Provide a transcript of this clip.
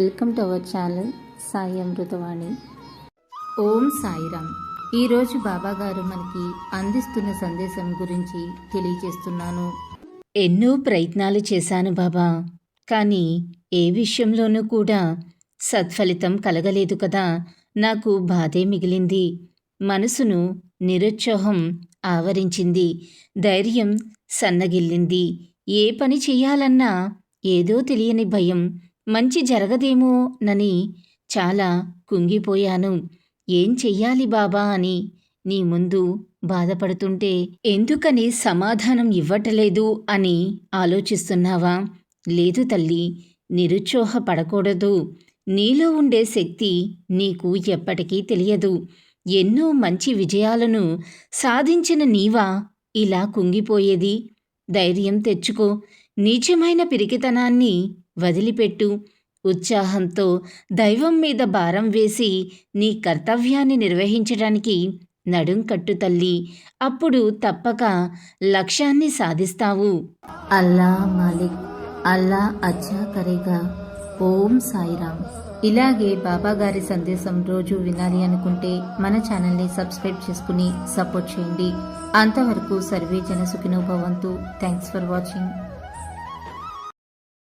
Welcome to our channel Sai Amritavani. Om Sairam. ఈరోజు బాబా గారు మనకి అందిస్తున్న సందేశం గురించి తెలియజేస్తున్నాను. ఎన్నో ప్రయత్నాలు చేశాను బాబా. కానీ ఏ విషయంలోనూ కూడా సత్ఫలితం కలగలేదు కదా. నాకు బాధే మిగిలింది. మనసును నిరుత్సాహం ఆవరించింది. ధైర్యం సన్నగిల్లింది. ఏ పని చేయాలన్నా ఏదో తెలియని భయం మంచి జరగదేమోనని చాలా కుంగిపోయాను. ఏం చెయ్యాలి బాబా అని నీ ముందు బాధపడుతుంటే ఎందుకని సమాధానం ఇవ్వటలేదు అని ఆలోచిస్తున్నావా? లేదు తల్లి నిరుత్సాహపడకూడదు నీలో ఉండే శక్తి నీకు ఎప్పటికీ తెలియదు. ఎన్నో మంచి విజయాలను సాధించిన నీవా ఇలా కుంగిపోయేది? ధైర్యం తెచ్చుకో. నీచమైన పిరికితనాన్ని వదిలిపెట్టు. ఉత్సాహంతో దైవం మీద భారం వేసి నీ కర్తవ్యాన్ని నిర్వహించడానికి నడుం కట్టు తల్లి. అప్పుడు తప్పక లక్ష్యాన్ని సాధిస్తావు. అల్లా మాలిక్ అల్లా అచ్చా కరేగా. ఓం సాయిరామ్. ఇలాగే బాబా గారి సందేశం రోజు వినాలి అనుకుంటే మన ఛానల్ని సబ్స్క్రైబ్ చేసుకుని సపోర్ట్ చేయండి. అంతవరకు సర్వే జన భవంతు. Thanks for watching.